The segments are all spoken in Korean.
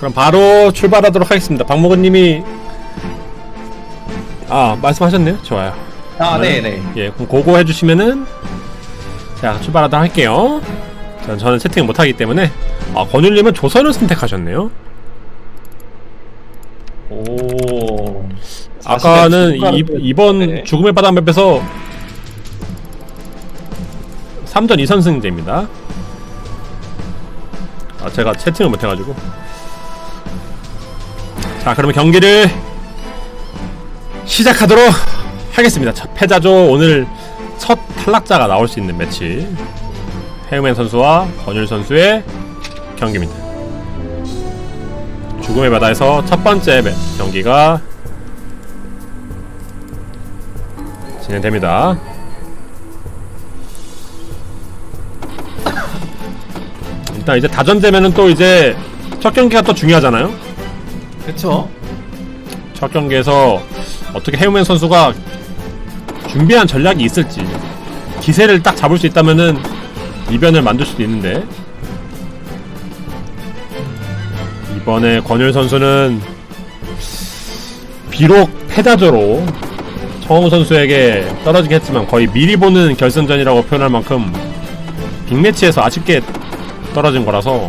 그럼 바로 출발하도록 하겠습니다. 박목은님이 아 말씀하셨네요. 좋아요. 아, 네네. 예, 그럼 고고 해주시면은 자 출발하도록 할게요. 전 저는 채팅 못하기 때문에 아 권율님은 조선을 선택하셨네요. 오. 아까는 사실은 이, 이번 네. 죽음의 바다 맵에서 3전 2선승제입니다. 아 제가 채팅을 못해가지고 자 그러면 경기를 시작하도록 하겠습니다. 첫 패자조 오늘 첫 탈락자가 나올 수 있는 매치 해우맨 선수와 권율 선수의 경기입니다. 죽음의 바다에서 첫 번째 매- 경기가 진행됩니다. 일단 이제 다전되면은 또 이제 첫 경기가 또 중요하잖아요. 그쵸. 첫 경기에서 어떻게 해우맨 선수가 준비한 전략이 있을지 기세를 딱 잡을 수 있다면은 이변을 만들 수도 있는데 이번에 권율 선수는 비록 패다조로 청홍 선수에게 떨어지긴 했지만 거의 미리 보는 결승전이라고 표현할 만큼 빅매치에서 아쉽게 떨어진 거라서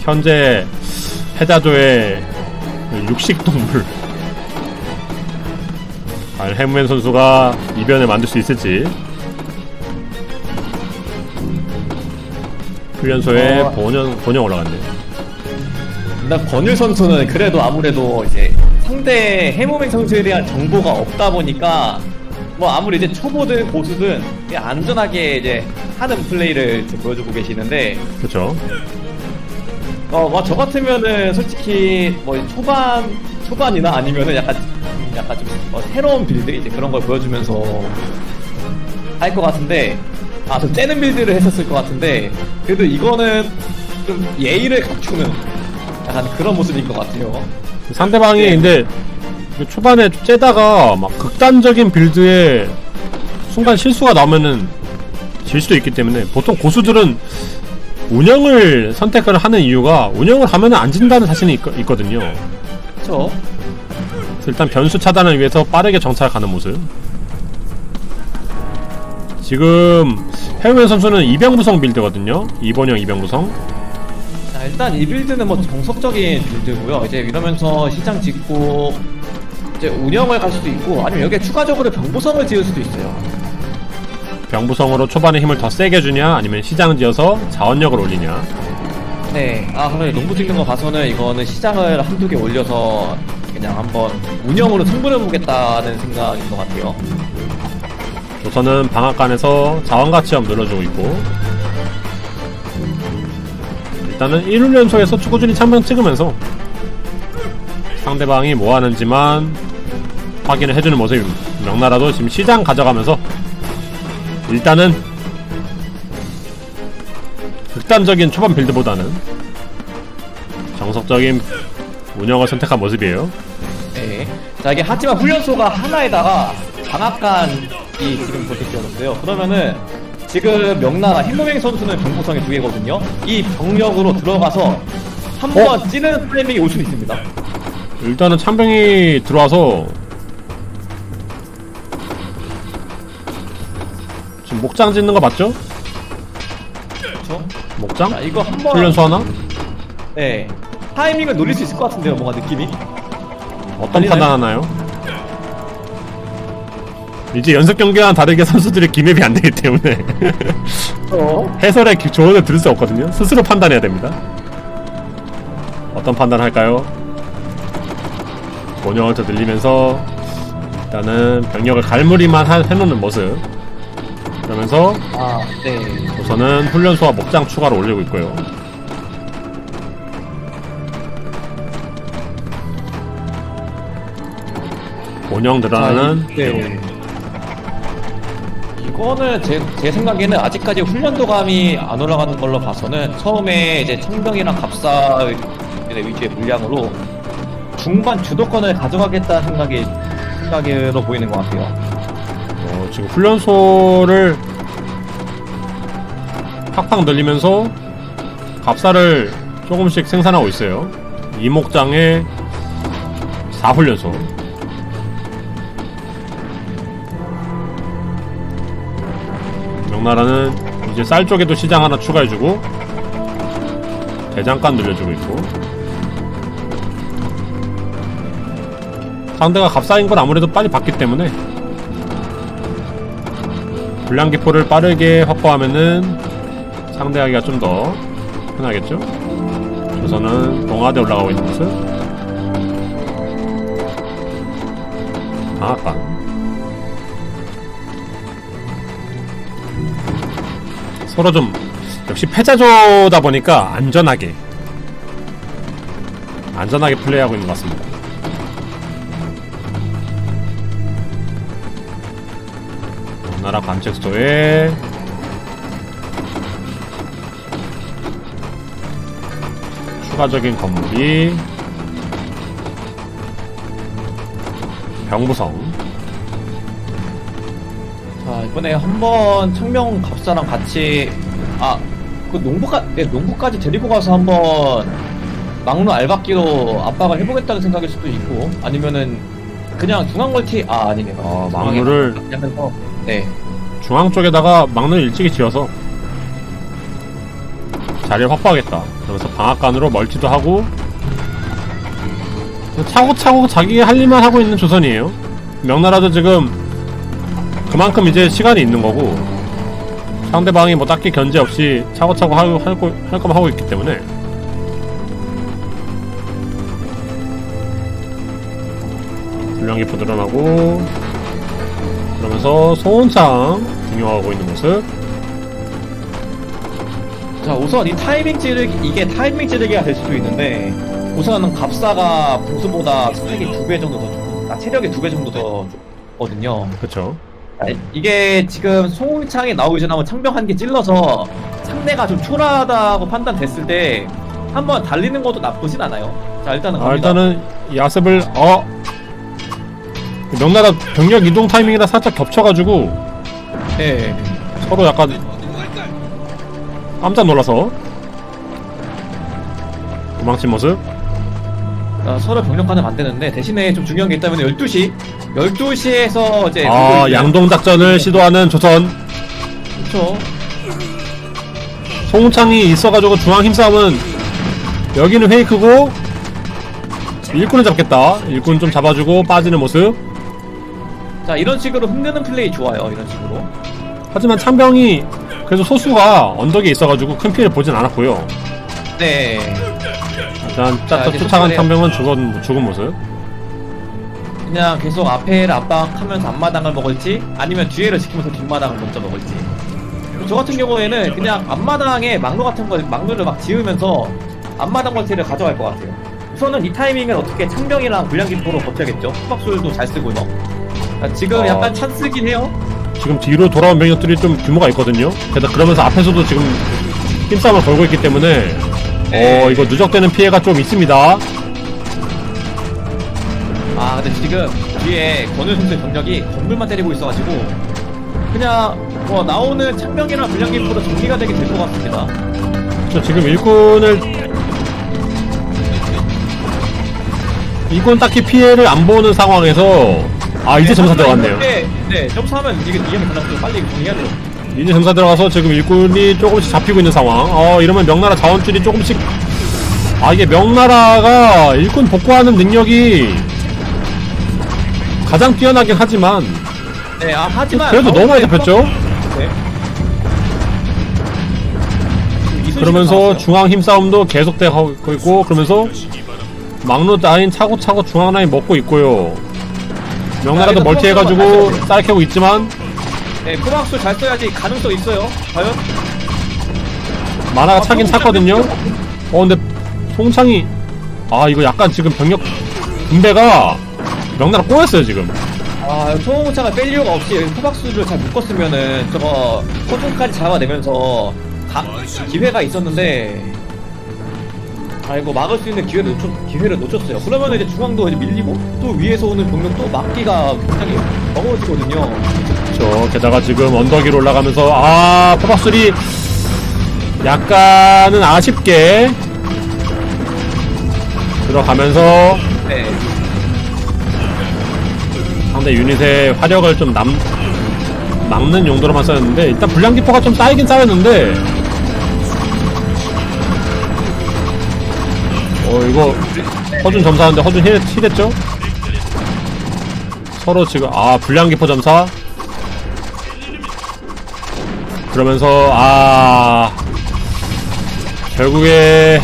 현재 패자조의 육식동물 과연 해무맨 선수가 이변을 만들 수 있을지 훈련소에 어. 본영 본영 올라갔네요. 일단 권율 선수는 그래도 아무래도 이제 상대 해모맹 선수에 대한 정보가 없다 보니까 뭐 아무리 이제 초보든 고수든 안전하게 이제 하는 플레이를 보여주고 계시는데 그렇죠. 어, 뭐 저 같으면은 솔직히 뭐 초반 초반이나 아니면은 약간 약간 좀 어, 새로운 빌드 이제 그런 걸 보여주면서 할 것 같은데 아 좀 째는 빌드를 했었을 것 같은데 그래도 이거는 좀 예의를 갖추는 약간 그런 모습인 것 같아요. 상대방이 네. 근데 그 초반에 째다가 막 극단적인 빌드에 순간 실수가 나오면은 질 수도 있기 때문에 보통 고수들은 운영을 선택을 하는 이유가 운영을 하면은 안 진다는 자신이 있, 있거든요. 그렇죠. 그래서 일단 변수 차단을 위해서 빠르게 정찰하는 모습. 지금 해외 선수는 이병구성 빌드거든요. 이번형 이병구성. 자 일단 이 빌드는 뭐 정석적인 빌드고요. 이제 이러면서 시장 짓고 이제 운영을 갈 수도 있고 아니면 여기에 추가적으로 병보성을 지을 수도 있어요. 병부성으로 초반에 힘을 더 세게 주냐 아니면 시장 지어서 자원력을 올리냐 네. 아, 그러면 농부 찍는 거 봐서는 이거는 시장을 한두 개 올려서 그냥 한번 운영으로 승부를 보겠다는 생각인 것 같아요. 조선은 방앗간에서 자원가 체험 눌러주고 있고 일단은 1훈련소에서 꾸준히 참명 찍으면서 상대방이 뭐 하는지만 확인을 해주는 모습입니다 명나라도 지금 시장 가져가면서 일단은 극단적인 초반 빌드보다는 정석적인 운영을 선택한 모습이에요 네. 자, 이게 하지만 훈련소가 하나에다가 장악관이 지금 지어졌어요. 그러면은 지금 명나라 흰노맹 선수는 병보성이 두 개거든요. 이 병력으로 들어가서 한번 찌는 타이밍이 올 수는 있습니다. 일단은 참병이 들어와서 목장 짓는 거 맞죠? 그렇죠? 목장? 자, 이거 한 번. 훈련소 하나? 네. 타이밍을 노릴 수 있을 것 같은데요, 뭔가 느낌이. 어떤 아니나요? 판단하나요? 이제 연습 경기와는 다르게 선수들의 기맵이 안 되기 때문에 어? 해설의 기- 조언을 들을 수 없거든요. 스스로 판단해야 됩니다. 어떤 판단할까요? 본영을 더 늘리면서 일단은 병력을 갈무리만 하- 해놓는 모습. 그러면서 아, 네. 우선은 훈련소와 목장 추가로 올리고 있고요. 본영 늘어나는 네. 이거는 제, 제 생각에는 아직까지 훈련도감이 안 올라가는 걸로 봐서는 처음에 이제 청병이랑 갑사 위주의 물량으로 중반 주도권을 가져가겠다는 생각이 생각으로 보이는 것 같아요. 어, 지금 훈련소를 팍팍 늘리면서 갑사를 조금씩 생산하고 있어요. 이목장의 4훈련소. 명나라는 이제 쌀 쪽에도 시장 하나 추가해주고 대장간 늘려주고 있고 상대가 값싸인 건 아무래도 빨리 받기 때문에 불량기포를 빠르게 확보하면은 상대하기가 좀 더 편하겠죠? 조선은 동아대 올라가고 있는 모습. 방앗간 서로 좀 역시 패자조다 보니까 안전하게 안전하게 플레이하고 있는 것 같습니다 나라 관측소에. 추가적인 건물이. 병부성. 자 이번에 한번 청명 갑사랑 같이 아그 농부까 네, 농부까지 데리고 가서 한번 막루 알박기로 압박을 해보겠다는 생각일 수도 있고 아니면은 그냥 중앙 멀티 아 아니네요. 어, 막루를 하면서 네 중앙 쪽에다가 막는 일찍이 지어서 자리 를 확보하겠다. 그러면서 방앗간으로 멀티도 하고 차고차고 자기 할 일만 하고 있는 조선이에요. 명나라도 지금 그만큼 이제 시간이 있는 거고 상대방이 뭐 딱히 견제 없이 차고차고 하고 할, 거만 하고 있기 때문에 불량기포 드러나고 그러면서 소원창 등용하고 있는 모습 자 우선 이 타이밍 찌르기 이게 타이밍 찌르기가 될 수도 있는데 우선은 갑사가 보수보다 스펙이 두 배 정도 더 아 체력이 두 배 정도 더 좋거든요. 그쵸 아, 이게 지금 송창이 나오기 전에 한번 창병 한 개 찔러서 상대가 좀 초라하다고 판단됐을 때 한번 달리는 것도 나쁘진 않아요. 자 일단은 아 갑니다. 일단은 야습을 어 명나라 병력 이동 타이밍이랑 살짝 겹쳐가지고 예. 서로 약간 깜짝 놀라서 도망친 모습. 자, 서로 병력화는 안 되는데 대신에 좀 중요한 게 있다면 12시 12시에서 이제 아 양동 작전을 시도하는 조선. 그렇죠. 송창이 있어가지고 중앙 힘싸움은 여기는 페이크고 일꾼을 잡겠다. 일꾼 좀 잡아주고 빠지는 모습 자 이런 식으로 흔드는 플레이 좋아요. 이런 식으로. 하지만 창병이 그래도 소수가 언덕에 있어가지고 큰 피해를 보진 않았고요 네. 일단 자, 짝짝 이제 쫓아간 속도를- 창병은 죽은, 죽은 모습 그냥 계속 앞에를 압박하면서 앞마당을 먹을지 아니면 뒤에를 지키면서 뒷마당을 먼저 먹을지 저 같은 경우에는 그냥 앞마당에 막루 같은 걸 막루를 막 지으면서 앞마당 멀티를 가져갈 것 같아요 우선은 이 타이밍을 어떻게 창병이랑 불량기포로 버텨야겠죠 후박술도 잘 쓰고요 아, 지금 어. 약간 찬스긴 해요. 지금 뒤로 돌아온 병력들이 좀 규모가 있거든요. 게다가 그러면서 앞에서도 지금 힘싸움을 걸고 있기 때문에 네. 어 이거 누적되는 피해가 좀 있습니다. 아 근데 지금 뒤에 권우 선수의 병력이 건물만 때리고 있어가지고 그냥 뭐 나오는 창병이랑 불량기포로 정리가 되게 될 것 같습니다. 저 지금 일꾼을 일꾼 딱히 피해를 안 보는 상황에서 아 이제 점사 들어갔네요 네, 네, 점수하면 이게 이게 가능성 빨리 정리해야 돼요. 이제 점사 들어가서 지금 일꾼이 조금씩 잡히고 있는 상황 어 이러면 명나라 자원줄이 조금씩 아 이게 명나라가 일꾼 복구하는 능력이 가장 뛰어나긴 하지만 네, 아 하지만 그래도 너무 많이 잡혔죠? 네. 그러면서 나왔어요. 중앙 힘싸움도 계속되고 있고 그러면서 막루 라인 차고차고 중앙 라인 먹고 있고요 명나라도 아, 멀티해가지고 쌀 캐고 있지만. 네, 포박수 잘 써야지 가능성 있어요. 과연? 만화가 아, 차긴 찼거든요? 어 근데 송창이 아 이거 약간 지금 병력 분배가 명나라 꼬였어요 지금. 아, 소홍차가 뺄 이유가 없이 포박수를 잘 묶었으면은 저거 컨트롤까지 잡아내면서 가, 기회가 있었는데 아이고 막을 수 있는 기회를 놓쳤, 기회를 놓쳤어요. 그러면 이제 중앙도 이제 밀리고 또 위에서 오는 병력도 막기가 굉장히 어려워지거든요. 그렇죠 게다가 지금 언덕 위로 올라가면서 아 포박술이 약간은 아쉽게 들어가면서 네. 상대 유닛의 화력을 좀 남, 막는 용도로만 썼는데 일단 불량기포가 좀 쌓이긴 쌓였는데 어 이거 허준 점사하는데 허준 힐, 힐했죠? 서로 지금 아 불량기포 점사 그러면서 아 결국에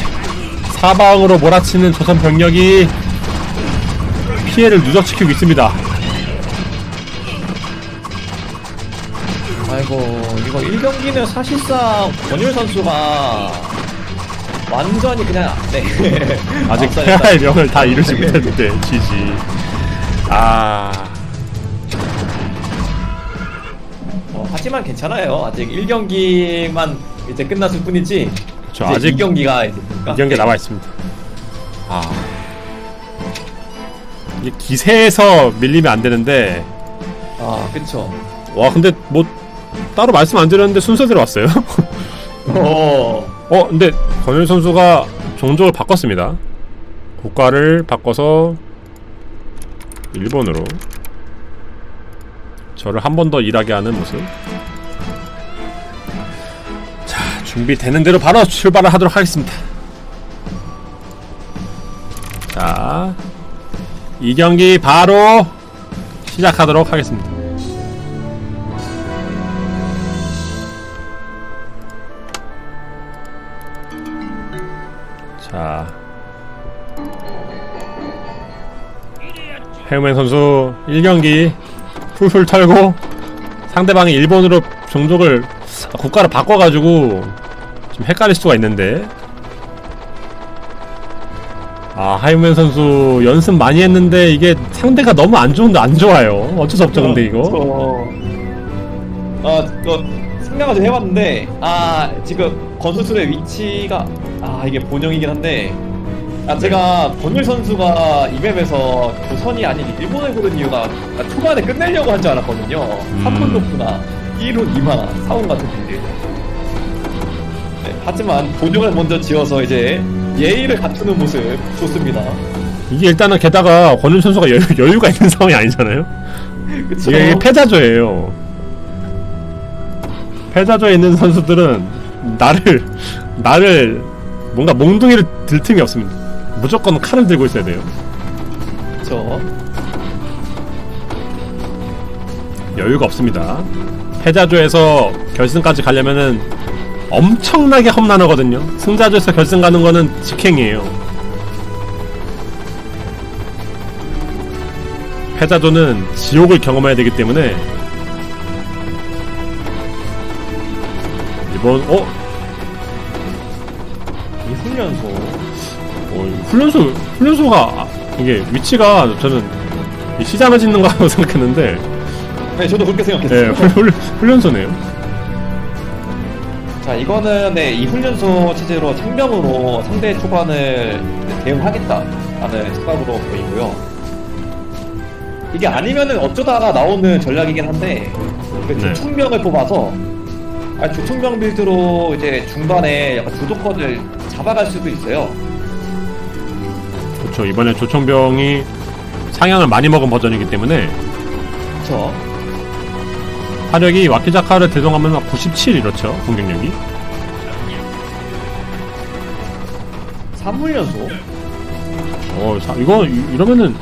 사방으로 몰아치는 조선 병력이 피해를 누적시키고 있습니다. 아이고 이거 1경기는 사실상 권율 선수가 완전히 그냥 네. 아직. 태아의 명을 다 이루지 못했는데 지지. 아. 어, 하지만 괜찮아요. 아직 1경기만 이제 끝났을 뿐이지. 그쵸, 이제 아직 2경기가 있으니까. 이런 게 남아 있습니다. 아. 이게 기세에서 밀리면 안 되는데. 아 그쵸. 와 근데 뭐 따로 말씀 안 드렸는데 순서대로 왔어요. 어 어 근데 권율 선수가 종족을 바꿨습니다. 국가를 바꿔서 일본으로 저를 한 번 더 일하게 하는 모습. 자 준비되는 대로 바로 출발을 하도록 하겠습니다. 자, 이 경기 바로 시작하도록 하겠습니다. 자, 해우맨 선수 1경기 풀풀 털고 상대방이 일본으로 종족을 아, 국가를 바꿔가지고 좀 헷갈릴 수가 있는데. 아 하이맨 선수 연습 많이 했는데 이게 상대가 너무 안 좋은데 안 좋아요. 어쩔 수 없죠 근데 이거. 어, 그 생각을 좀 해봤는데 아 지금 권수술의 위치가 아 이게 본영이긴 한데 아 제가 권율 선수가 이 맵에서 조선이 아닌 일본을 고른 이유가 아, 초반에 끝내려고 한 줄 알았거든요. 음. 3분 높구나 1운 2만 4운 같은 빌드. 네, 하지만 본영을 먼저 지어서 이제 예의를 갖추는 모습 좋습니다. 이게 일단은 게다가 권윤 선수가 여유, 여유가 있는 상황이 아니잖아요 그쵸? 이게 패자조예요 패자조에 있는 선수들은 나를 나를 뭔가 몽둥이를 들 틈이 없습니다 무조건 칼을 들고 있어야 돼요 그쵸? 여유가 없습니다. 패자조에서 결승까지 가려면은 엄청나게 험난하거든요. 승자조에서 결승 가는 거는 직행이에요. 패자조는 지옥을 경험해야 되기 때문에 이번 어? 이 훈련소. 어 훈련소 훈련소가 아, 이게 위치가 저는 이 시장을 짓는 거라고 생각했는데 네, 저도 그렇게 네 생각했어요. 훈, 훈, 훈련소네요. 자, 이거는 네, 이 훈련소 체제로 창병으로 상대 초반을 대응하겠다라는 생각으로 보이고요. 이게 아니면은 어쩌다가 나오는 전략이긴 한데 그 네. 주충병을 뽑아서 아, 주충병 빌드로 이제 중반에 약간 주도권을 잡아갈 수도 있어요. 그렇죠. 이번에 조청병이 상향을 많이 먹은 버전이기 때문에 그쵸? 화력이 와키자카를 대동하면 막97 이렇죠. 공격력이. 삼훈련소? 어, 사, 이거 이- 이러면은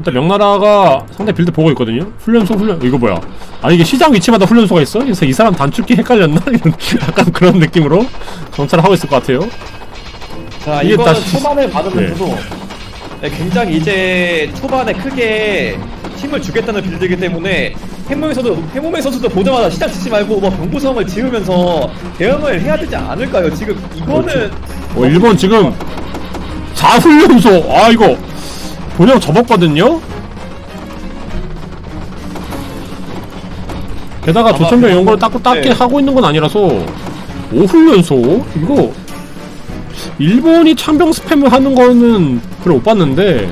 일단 명나라가 상대 빌드 보고 있거든요. 훈련소 훈련 이거 뭐야? 아니 이게 시장 위치마다 훈련소가 있어? 그래서 이 사람 단축키 헷갈렸나? 이런 약간 그런 느낌으로 정찰을 하고 있을 것 같아요. 자, 이게 이거는 다시- 초반에 받으면서도 네, 굉장히 이제 초반에 크게 힘을 주겠다는 빌드이기 때문에 선수, 해무의 선수도 보자마자 시작 치지 말고 뭐 병부 성을 지으면서 대응을 해야 되지 않을까요? 지금 이거는 어, 일본 지금 자훈련소 아 이거 본영 접었거든요. 게다가 조천병 그거- 연구를 딱 딱히 네. 하고 있는 건 아니라서 오훈련소 이거 일본이 창병 스팸을 하는 거는 별로 못 봤는데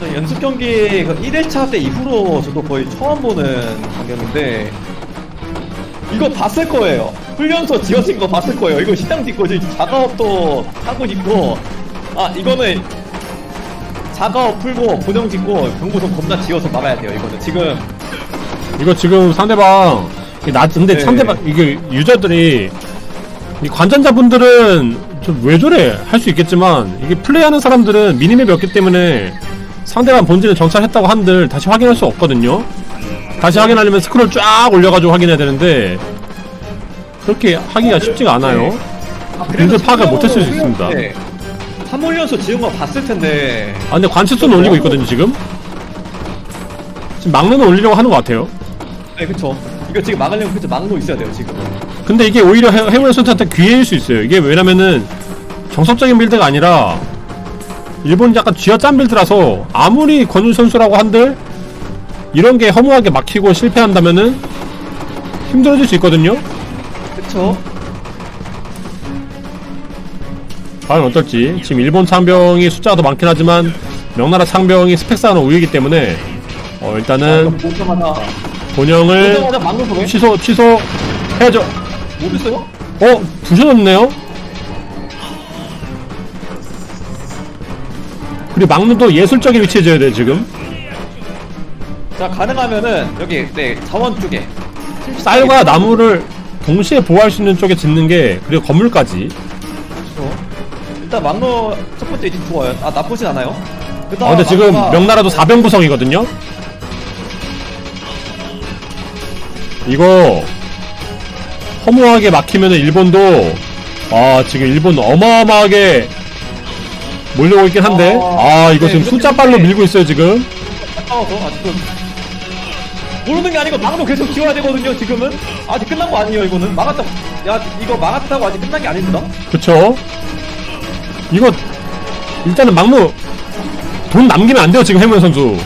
저 연습 경기 그 1회차 때 이후로 저도 거의 처음 보는 광경인데 이거 봤을 거예요. 훈련소 지어진 거 봤을 거예요. 이거 시장 짓고 지금 작업도 하고 있고 아 이거는 작업 풀고 고정 짓고 경고선 겁나 지어서 막아야 돼요 이거는 지금 이거 지금 상대방 이게 나 근데 네. 상대방 이게 유저들이 이 관전자분들은 좀 왜 저래 할 수 있겠지만 이게 플레이하는 사람들은 미니맵이 없기 때문에 상대방 본진을 정찰했다고 한들 다시 확인할 수 없거든요. 다시 확인하려면 스크롤 쫙 올려가지고 확인해야 되는데 그렇게 하기가 쉽지가 않아요. 아, 빌드 파악을 못했을 수 있습니다. 3훈련소 지은 거 봤을 텐데 아 근데 관측수는 올리고 있거든요 지금. 지금 막루는 올리려고 하는 것 같아요. 네 그쵸 이거 지금 막으려면 그쵸 막로 있어야 돼요 지금 근데 이게 오히려 해- 해물 선수한테 기회일 수 있어요. 이게 왜냐면은 정석적인 빌드가 아니라 일본 약간 쥐어짠 빌드라서 아무리 권율 선수라고 한들 이런 게 허무하게 막히고 실패한다면은 힘들어질 수 있거든요. 그쵸 과연 어떨지 지금 일본 창병이 숫자가 더 많긴 하지만 명나라 창병이 스펙상은 우위이기 때문에 어 일단은 보자마자 본영을 보자마자 취소 취소 해야죠. 못했어요? 어 부셔졌네요. 그리고 막루도 예술적인 위치에 져야 돼 지금. 자 가능하면은 여기 네 자원 쪽에 쌀과 나무를 동시에 보호할 수 있는 쪽에 짓는 게 그리고 건물까지. 일단 막로 첫 번째 이집 좋아요 아 나쁘진 않아요 그다음 아 근데 지금 막로가- 명나라도 4병 구성이거든요. 이거 허무하게 막히면은 일본도 아 지금 일본 어마어마하게 몰려오고 있긴 한데 아, 아 이거 네, 지금 숫자빨로. 밀고 있어요 지금. 아직은 모르는 게 아니고 막로 계속 지워야 되거든요 지금은 아직 끝난 거 아니에요 이거는 막았다 야 이거 막았다고 아직 끝난 게 아닙니다 그쵸? 이거 일단은 막루 돈 남기면 안 돼요 지금 해문 선수.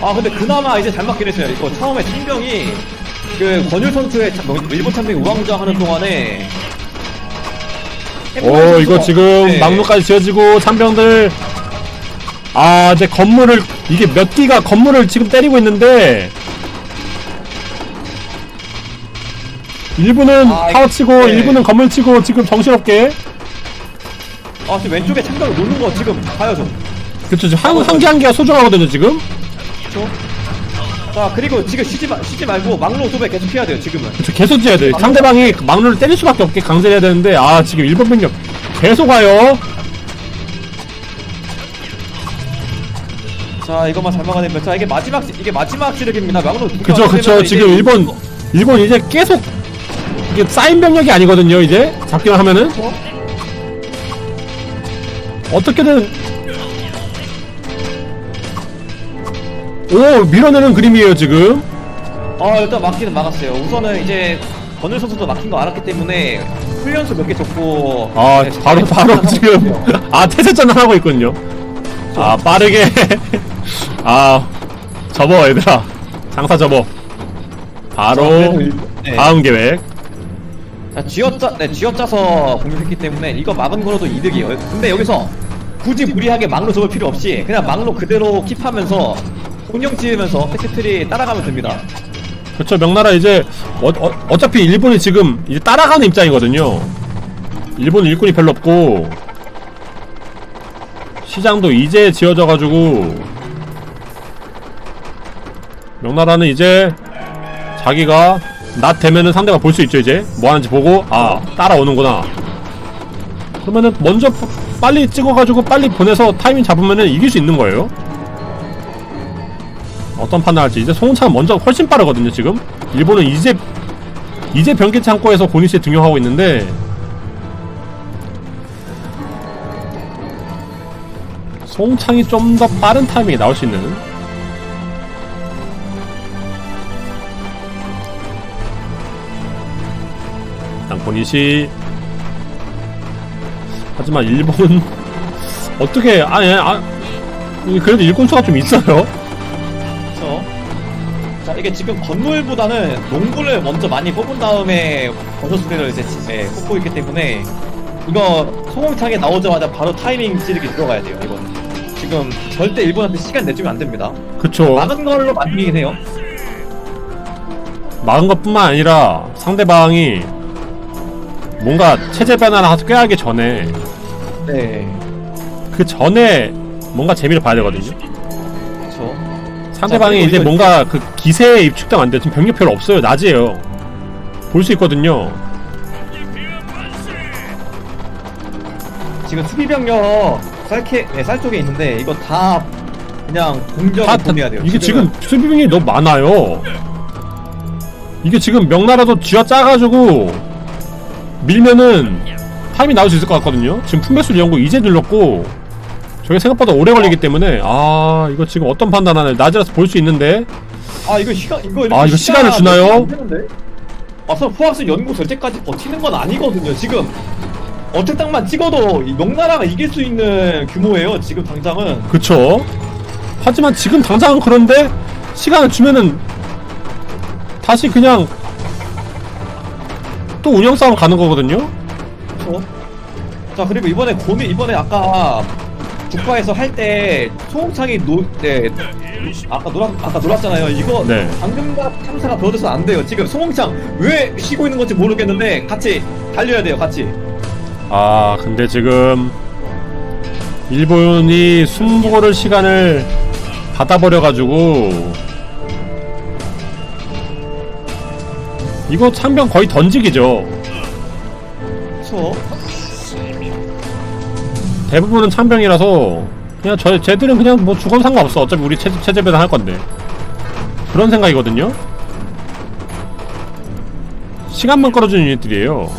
아 근데 그나마 이제 잘 맞긴 했어요 이거 처음에 창병이 그 권율 선수의 참- 뭐, 일본 창병이 우왕좌 하는 동안에 오 이거 지금 네. 막루까지 지어지고 참병들 아 이제 건물을 이게 몇 기가 건물을 지금 때리고 있는데 일부는 아, 파워 치고 네. 일부는 건물 치고 지금 정신없게 아 지금 왼쪽에 창병을 놓는 거 지금 봐요 좀 그쵸 지금 한, 한개 한 개가 소중하거든요 지금? 그렇죠? 자 그리고 지금 쉬지, 마, 쉬지 말고 막로 도배 계속 해야 돼요 지금은. 그쵸 계속 지어야 돼 상대방이 막루를 때릴 수밖에 없게 강제해야 되는데 아 지금 일본 병력 계속 와요. 자 이것만 잘 막아내면 자 이게 마지막 시- 이게 마지막 시력입니다. 막로 두개 그쵸 그쵸. 이제 지금 일본 일본 이제 계속 이게 쌓인 병력이 아니거든요 이제. 잡기만 하면은. 어 떻게든. 오 밀어내는 그림이에요 지금. 아 일단 막기는 막았어요. 우선은 이제 권율 선수도 막힌 거 알았기 때문에 훈련소 몇개 줬고. 아 네, 바로 네, 바로 하고 지금. 있어요. 아 태세전을 하고 있군요. 아 빠르게. 아 접어 얘들아. 장사 접어. 바로 그래도 일- 네. 다음 계획 자, 쥐어짜, 네, 쥐어짜서 공격했기 때문에 이거 막은 거로도 이득이에요. 근데 여기서 굳이 무리하게 막로 접을 필요 없이 그냥 막로 그대로 킵하면서 공룡 지으면서 패스트리 따라가면 됩니다. 그렇죠 명나라 이제 어, 어, 차피 일본이 지금 이제 따라가는 입장이거든요 일본 일꾼이 별로 없고 시장도 이제 지어져 가지고 명나라는 이제 자기가 낮 되면은 상대가 볼 수 있죠 이제? 뭐 하는지 보고 아 따라오는구나. 그러면은 먼저 파- 빨리 찍어가지고 빨리 보내서 타이밍 잡으면은 이길 수 있는 거예요? 어떤 판단할지. 이제 송창은 먼저 훨씬 빠르거든요 지금. 일본은 이제 이제 변기 창고에서 고니시에 등용하고 있는데. 송창이 좀 더 빠른 타이밍에 나올 수 있는 고니시 하지만 일본 어떻게 아니 아 그래도 일꾼 수가 좀 있어요 그렇죠. 자, 이게 지금 건물보다는 농구를 먼저 많이 뽑은 다음에 버섯 수리를 이제 지- 네, 뽑고 있기 때문에 이거 소공창에 나오자마자 바로 타이밍 찌르기 들어가야 돼요. 이거는 지금 절대 일본한테 시간 내주면 안 됩니다. 그쵸 막은 걸로 만들긴 해요. 막은 것뿐만 아니라 상대방이 뭔가 체제 변화를 하- 꾀하기 전에 네. 그 전에 뭔가 재미를 봐야 되거든요. 그렇죠. 상대방이 그리고 이제 뭔가 그 기세에 입축되면 안 돼요. 지금 병력 별로 없어요. 낮이에요. 볼 수 있거든요. 지금 수비 병력 쌀캐 네, 쌀 쪽에 있는데 이거 다 그냥 공격을 다, 다 보내야 돼요. 이게. 지금 수비병이 너무 많아요. 이게 지금 명나라도 쥐어 짜가지고 밀면은 타임이 나올 수 있을 것 같거든요. 지금 품맥술 연구 이제 눌렀고 저게 생각보다 오래 걸리기 때문에 아 이거 지금 어떤 판단하나 낮이라서 볼 수 있는데 아 이거 시간 이거 아, 이거 시간을 시간 주나요? 아, 서 포악스 연구 될 때까지 버티는 건 아니거든요. 지금 어택당만 찍어도 이 명나라가 이길 수 있는 규모예요. 지금 당장은. 그쵸 하지만 지금 당장은 그런데 시간을 주면은 다시 그냥 또 운영 싸움 가는 거거든요 그렇죠. 자 그리고 이번에 고민 이번에 아까 국가에서 할 때 소홍창이 노 네. 아까 놀았 아까 놀았잖아요. 이거 네. 방금과 참사가 벌어져서 안 돼요. 지금 소홍창 왜 쉬고 있는 건지 모르겠는데 같이 달려야 돼요. 같이. 아 근데 지금 일본이 숨고를 시간을 받아버려가지고 이거 창병 거의 던지기죠. 대부분은 창병이라서 그냥 저 쟤들은 그냥 뭐 죽어도 상관없어 어차피 우리 체제, 체제 배당 할 건데 그런 생각이거든요 시간만 끌어주는 유닛들이에요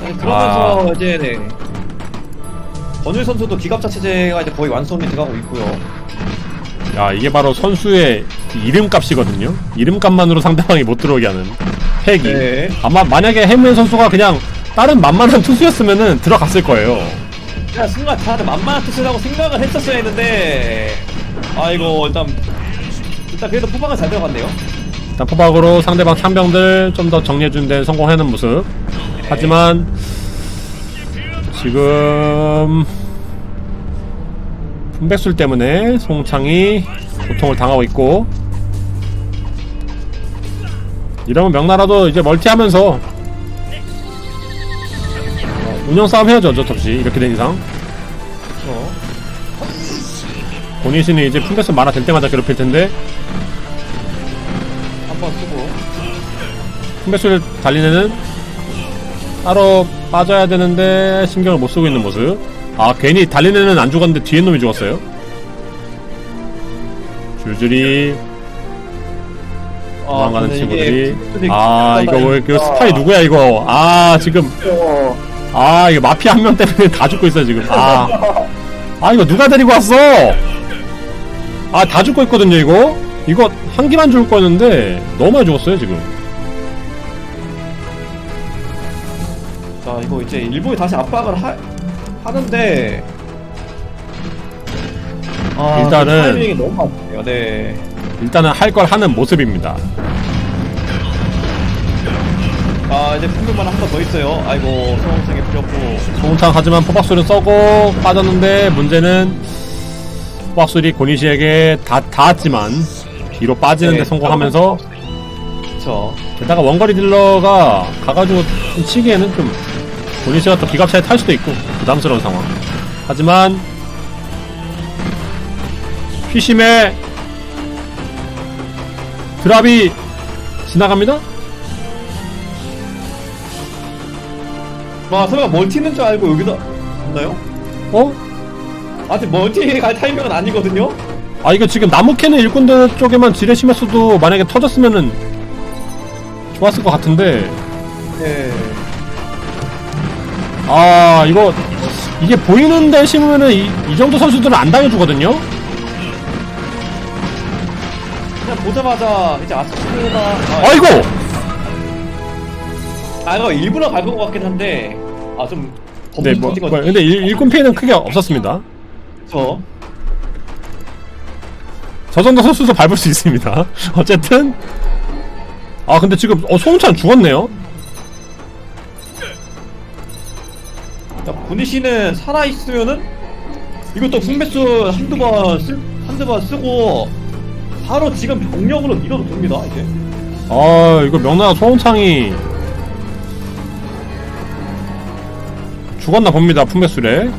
네, 그러면서 아. 이제 네. 전율 선수도 기갑차 체제가 이제 거의 완성이 돼가고 있고요. 야 이게 바로 선수의 그 이름값이거든요. 이름값만으로 상대방이 못 들어오게 하는 팩이. 네. 아마 만약에 해무현 선수가 그냥 다른 만만한 투수였으면은 들어갔을 거예요. 그냥 순간 다들 만만한 뜻이라고 생각을 했었어야 했는데. 아이고 일단 일단 그래도 포방은 잘 들어갔네요. 일단 포박으로 상대방 창병들 좀 더 정리해주는 데 성공하는 모습. 하지만 지금 품백술 때문에 송창이 고통을 당하고 있고. 이러면 명나라도 이제 멀티하면서 어, 운영 싸움 해야죠 어쩔 수 없이 이렇게 된 이상. 그렇죠. 본인신이 이제 품백술 만화 될 때마다 괴롭힐 텐데. 한번 쓰고. 품백술 달린 애는 따로 빠져야 되는데 신경을 못 쓰고 있는 모습 아 괜히 달린 애는 안 죽었는데 뒤에 놈이 죽었어요? 줄줄이. 도망가는 근데 친구들이. 아 이거 왜그 아. 스파이 누구야 이거? 아 지금 아 이거 마피아 한 명 때문에 다 죽고 있어 지금. 아, 아 이거 누가 데리고 왔어? 아 다 죽고 있거든요 이거? 이거 한 기만 죽을 거였는데 너무 많이 죽었어요 지금. 자 이거 이제 일본이 다시 압박을 하, 하는데 아, 일단은- 그 타이밍이 너무 많네요. 네. 일단은 할 걸 하는 모습입니다 아 이제 풍경만 한 번 더 있어요. 아이고 소홍창이 필요없고 송창 하지만 포박술은 써고 빠졌는데 문제는 포박술이 고니시에게 다 닿았지만 뒤로 빠지는데 네, 성공하면서 그쵸. 게다가 원거리 딜러가 가가지고 좀 치기에는 좀 고니시가 또 기갑차에 탈 수도 있고 부담스러운 상황 하지만 휘심의 드랍이 지나갑니다? 와 설마 멀티 있는 줄 알고 여기다 없나요? 어? 아직 멀티 갈 타이밍은 아니거든요. 아 이거 지금 나무 캐는 일꾼들 쪽에만 지뢰 심했어도 만약에 터졌으면은 좋았을 것 같은데 네. 아 이거 이게 보이는 데 심으면은 이, 이 정도 선수들은 안 당해주거든요? 그냥 보자마자 이제 아스트가 아, 아이고! 아 이거 일부러 밟은 것 같긴 한데 아좀 네 뭐, 뭐, 근데 일, 일꾼 피해는 크게 없었습니다. 저. 저 정도 선수도 밟을 수 있습니다. 어쨌든. 아 근데 지금 어 송찬 죽었네요 군희 씨는 살아 있으면은 이것도 분배수 한두 번 쓰, 한두 번 쓰고 바로 지금 병력으로 밀어도 됩니다 이제. 아 이거 명나라 송창이 죽었나 봅니다 품뱃술에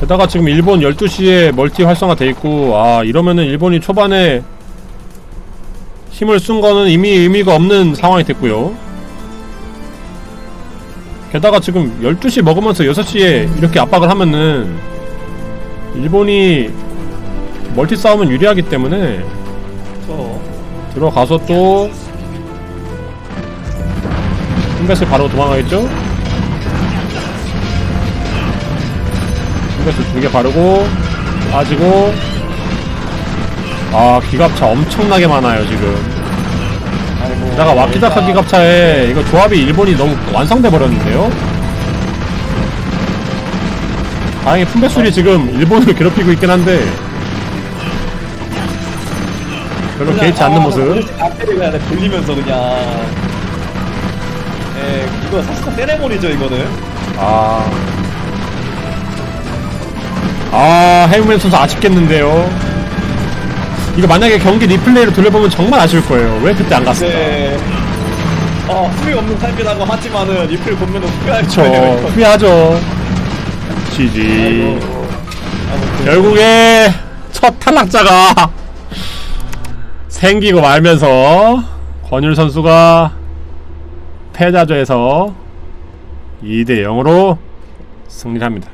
게다가 지금 일본 12시에 멀티 활성화 돼 있고 아 이러면은 일본이 초반에 힘을 쓴 거는 이미 의미가 없는 상황이 됐고요 게다가 지금 12시 먹으면서 6시에 이렇게 압박을 하면은 일본이 멀티 싸움은 유리하기 때문에 저 들어가서 또 홈베스 바로 도망가겠죠? 홈베스 두개 바르고 빠지고 아 기갑차 엄청나게 많아요 지금 게다가 와키다카 일단- 기갑차에 이거 조합이 일본이 너무 완성돼 버렸는데요. 다행히 품베술이 지금 일본을 괴롭히고 있긴 한데 별로 개의치 않는 아, 모습. 앞에를 그냥 돌리면서 그냥. 예 이거 사실상 세레모니죠 이거는. 아. 아, 헤이맨 선수 아쉽겠는데요. 이거 만약에 경기 리플레이로 돌려보면 정말 아쉬울 거예요. 왜 그때 안 갔을까? 네. 어, 후회 없는 삶이라고 하지만은 리플 보면은 후회할 그쵸. 거예요. 후회하죠. GG. 아이고. 아이고, 결국에 첫 탈락자가 생기고 말면서 권율 선수가 패자조에서 2대 0으로 승리합니다.